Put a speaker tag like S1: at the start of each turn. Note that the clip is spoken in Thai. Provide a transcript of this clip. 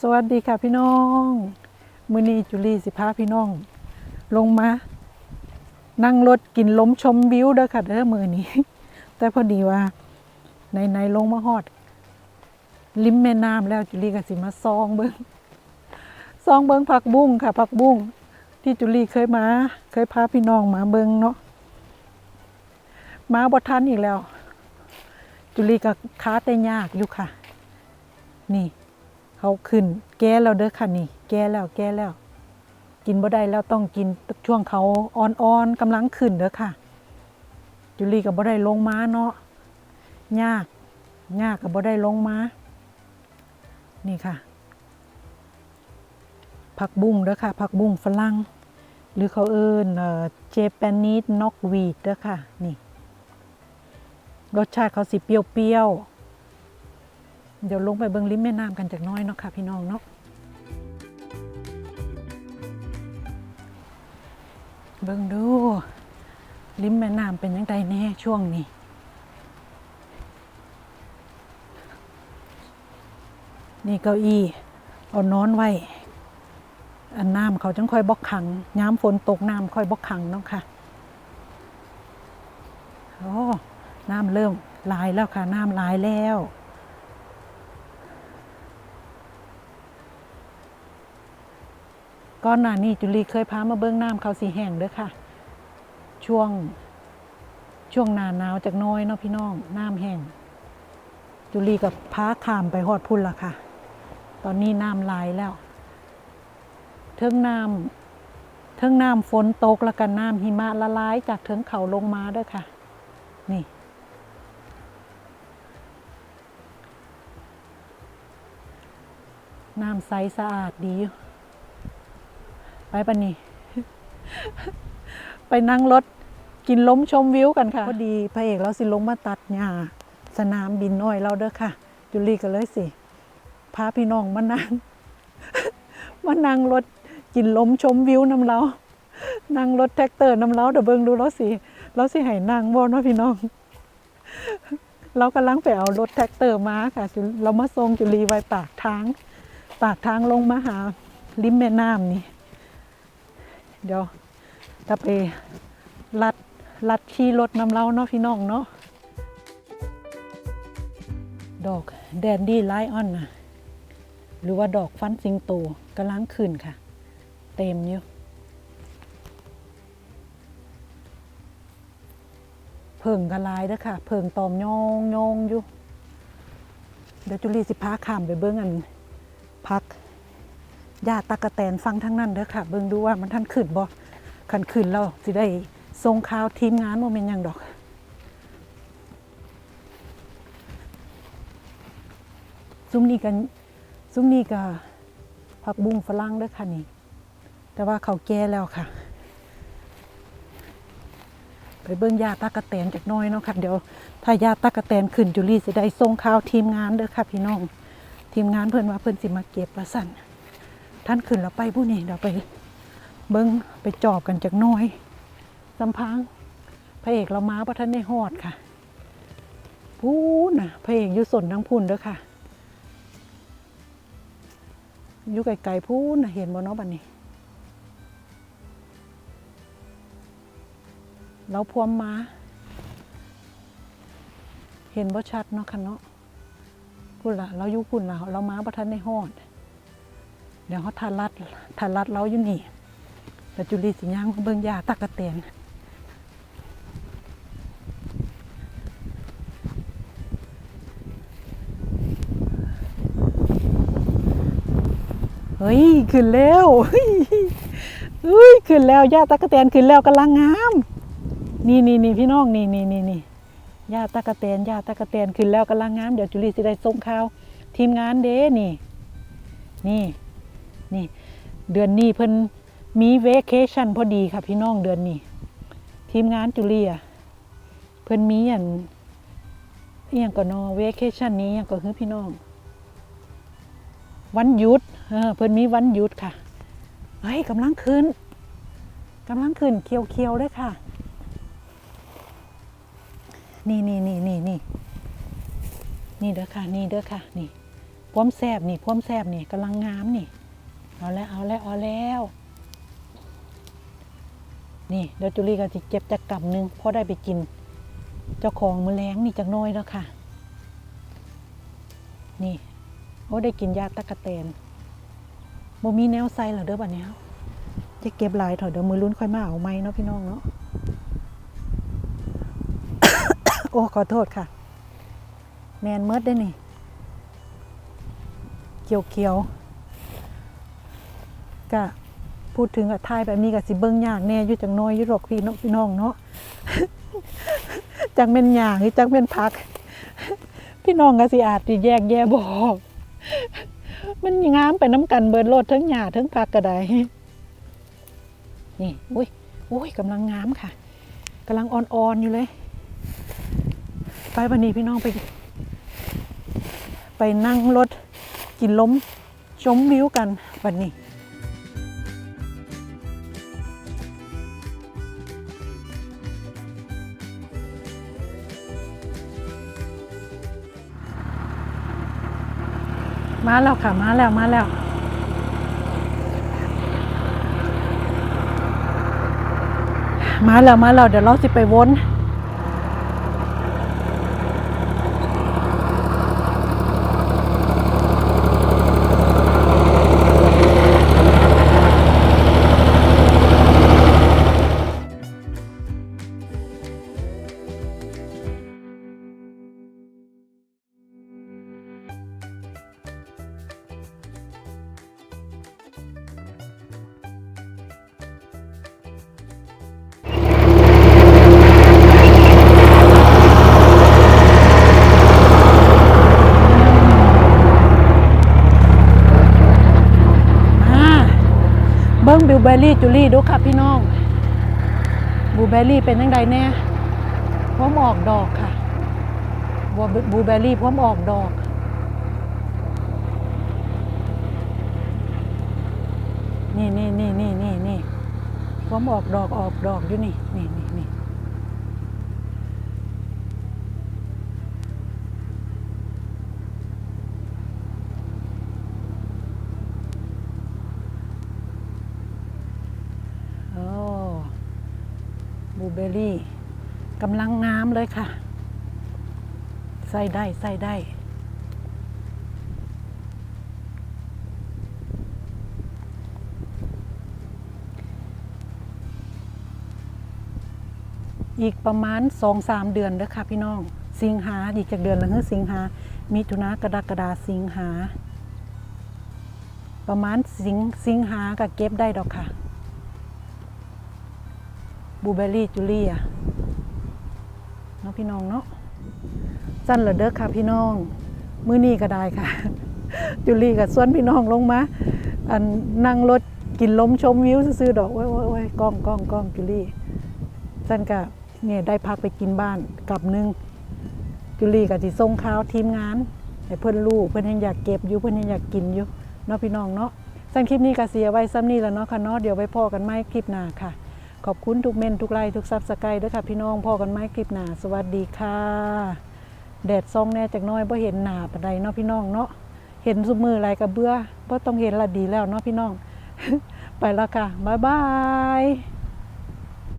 S1: สวัสดีค่ะพี่น้อง มือนีจุลีสิพาพี่น้อง ลงมา นั่งรถกินล้มชมวิวเด้อค่ะเด้อมือนี้ แต่พอดีว่าในในลงมาฮอดริมแม่น้ำแล้วจุลีก็สิมาซองเบิ้งซองเบิ้งผักบุ้งค่ะผักบุ้งที่จุลีเคยมา เคยพาพี่น้องมาเบิ้งเนาะมาบ่ทันอีกแล้ว จุลีก็ค้าแต่ยากอยู่ค่ะ นี่ เขาขึ้น แก้แล้วเด้อค่ะนี่ แก้แล้วแก้แล้ว กินบ่ได้แล้วต้องกินช่วงเขาอ่อนๆกำลังขึ้นเด้อค่ะ จุลีกับบ่ได้ลงมาเนาะยากยากกับบ่ได้ลงมานี่ค่ะ ผักบุ้งเด้อค่ะ ผักบุ้งฝรั่งหรือเขาเอิ้นเอ่อเจแปนิสน็อกวีดเด้อค่ะนี่ รสชาติเขาสิเปรี้ยวๆ เดี๋ยวลงไปเบิ่งริมแม่น้ำกันจากน้อยเนาะค่ะพี่น้องเนาะ เบิ่งดูริมแม่น้ำเป็นยังไงแน่ช่วงนี้นี่เก้าอี้เอานอนไว้ อันน้ำเขาจังค่อยบกขังย้ำฝนตกน้ำค่อยบกขังเนาะค่ะ โอ้ น้ำเริ่มลายแล้วค่ะ น้ำลายแล้วก่อนหน้านี้จุลีเคยพามาเบิ้งน้ำเขาสีแห้งเด้อค่ะ ช่วงช่วงหนาหนาวจากน้อยเนาะพี่น้องน้ำแห้งจุลีกับพาขามไปหอดพุ่นละค่ะ ตอนนี้น้ำลายแล้ว เทิงน้ำเทิงน้ำฝนตกแล้วกันน้ำหิมะละลายจากเทิงเขาลงมาเด้วยค่ะ นี่ น้ำใสสะอาดดีอยู่ไปปะนี่ ไปนั่งรถกินล้มชมวิวกันค่ะ พอดีพระเอกเราสิลงมาตัดหญ้าสนามบินน้อยเราเด้อค่ะ จุลีก็เลยสิพาพี่น้องมานั่งมานั่งรถกินล้มชมวิวน้ำเรานั่งรถแท็กเตอร์น้ำเราเดี๋ยวเบิ่งดูเราสิเราสิให้นั่งบ่เนาะพี่น้อง เรากำลังไปเอารถแท็กเตอร์มาค่ะ เรามาส่งจุลีไว้ปากทาง ปากทางลงมาหาริมแม่น้ำนี่ เดี๋ยวจะไปลัดลัดขี่รถนำเราเนาะพี่น้องเนาะดอกแดนดี้ไลออนนะหรือว่าดอกฟันสิงโตกำลังขึ้นค่ะ เต็มอยู่เพิ่งกระลายเด้อค่ะ เพิ่งตอมยองยองอยู่ เดี๋ยวจุลีสิพาข้ามไปเบิ้องอัน พักญาติตากะแตนฟังทั้งนั้นเด้อค่ะ เบิ่งดูว่ามันท่านขึ้นบ่คันขึ้นเราสิได้ส่งข่าวทีมงานว่าเป็นหยังดอกซุ้มนี้กันซุ้มนี้ก็ผักบุ้งฝรั่งเด้อค่ะนี่ แต่ว่าเขาแก่แล้วค่ะ ไปเบิ่งยาตากระแตนจากน้อยเนาะค่ะ เดี๋ยวถ้ายาตากระแตนขึ้นจุลีสิได้ส่งข่าวทีมงานเด้อค่ะพี่น้อง ทีมงานเพิ่นว่าเพิ่นสิมาเก็บว่าสั่นท่านขึ้นแล้วไปผู้นี่เดี๋ยวไปเบิ้งไปจอบกันจากน้อยสำพังพระเอกเรามาพระท่านได้หอดค่ะพูนน่ะพระเอกอยู่สนทั้งพุ่นเด้อค่ะอยู่ไกลๆพูนน่ะเห็นบ่เนาะบัดนี้ เราพวมมา เห็นบ่ชัดเนาะค่ะเนาะ พุ่นละเราอยู่พุ่นละเรามาประทันในหอดเดี๋ยวเขาทารัดทารัดเราอยู่นี่แต่จุลีสิย่างเบิ่งยาตะกะแตนเฮ้ยขึ้นแล้วเฮ้ยขึ้นแล้วยาตะกะแตนขึ้นแล้วกำลังงาม นี่นี่นี่พี่น้องนี่นี่นี่นี่ ยาตะกะแตนยาตะกะแตนขึ้นแล้วกำลังงามเดี๋ยวจุลีสิได้ส่งข่าว ทีมงานเด้นี่ นี่นี่ เดือนนี้เพิ่นมีเวเคชั่นพอดีค่ะพี่น้องเดือนนี้ ทีมงานจุลีอะเพิ่นมีอันอย่างก็นอเวเคชั่นนี้อย่างก็คือพี่น้อง วันหยุดเออเพิ่นมีวันหยุดค่ะเฮ้ยกำลังขึ้นกำลังขึ้นเคียวๆเลยค่ะ นี่นี่นี่นี่นี่นี่เด้อค่ะ นี่เด้อค่ะ นี่พวมแซบนี่พวมแซบนี่กำลังงามนี่ เอาแล้วเอาแล้วเอาแล้ว นี่เดี๋ยวจุลีก็จะเก็บจากกำหนึงเพราะได้ไปกิน เจ้าของมือแรงนี่จากน้อยแล้วค่ะ นี่โอ้ได้กินยาตะกะแตนบ่มีแนวใส่เหรอเด้อบัดนี้จะเก็บลายถอะเดี๋ยวมือลุ้นค่อยมาเอาไหมเนาะพี่น้องเนาะ อ้ขอโทษค่ะ แมนเมิดได้นี่ เขียวเขียวก็พูดถึงกับทายแบบนี้กับสิเบิ้งยากแน่อยู่จังน้อยยู่หรอกพี่น้องพี่น้องเนาะจังเป็นหยางจังเป็นพัก พี่น้องก็สิอาจสิแยกแยะบอกมันงามไปน้ำกันเบิดโลดทั้งหยาทั้งพักก็ได้นี่อุ้ยอุ้ยกำลังงามค่ะกำลังอ่อนๆอยู่เลย ไปวันนี้พี่น้องไป ไปนั่งรถกินล้มชมวิวกันวันนี้มาแล้วค่ะ มาแล้ว มาแล้ว มาแล้ว มาแล้ว เดี๋ยวเราสิไปวน รี่ดูค่ะพี่น้องบลูเบอรี่เป็นยังไงแน่พร้อมออกดอกค่ะบลูเบอรี่พร้อมออกดอกนี่นี่นี่นี่นี่นี่พร้อมออกดอกออกดอกอยู่นี่นี่นี่นี่โอ้บลู เบอรี่กำลังงามเลยค่ะ ใส่ได้ใส่ได้อีกประมาณสองสามเดือนเด้อค่ะพี่น้อง สิงหาอีกจากเดือนละคือสิงหามิถุนากรกฎาสิงหา ประมาณสิงสิงหาก็เก็บได้ดอกค่ะ บลูเบอร์รี่จูเลียเนาะพี่น้องเนาะสั้นเหรอเด้อค่ะพี่น้อง มื้อนี้ก็ได้ค่ะ จูลี่กับส่วนพี่น้องลงมาอันนั่งรถกินล้มชมวิวซื้อๆดอกโอ้ยโอ้ยกล้องกล้องกล้องจูลี่สั้นก็เนี่ยได้พักไปกินบ้านกลับนึงจุลีกับจิส่งข่าวทีมงานให้เพื่อนลูกเพื่อนยังอยากเก็บอยู่เพื่อนยังอยากกินอยู่เนาะพี่น้องเนาะสั้นคลิปนี้ก็เสียไว้ซ้ำนี่แล้วเนาะค่ะเนาะเดี๋ยวไว้พอกันไหมคลิปหน้าค่ะ ขอบคุณทุกเมนทุกไลค์ทุกซับสไครต์ด้วยค่ะพี่น้องพอกันไหมคลิปหนาสวัสดีค่ะ แดดซองแน่จากน้อยเพเห็นหนาปานใดเนาะพี่น้องเนาะเห็นสุมืออะไรกับเบื่อเพราะต้องเห็นละดีแล้วเนาะพี่น้อง ไปแล้วค่ะบ๊ายบาย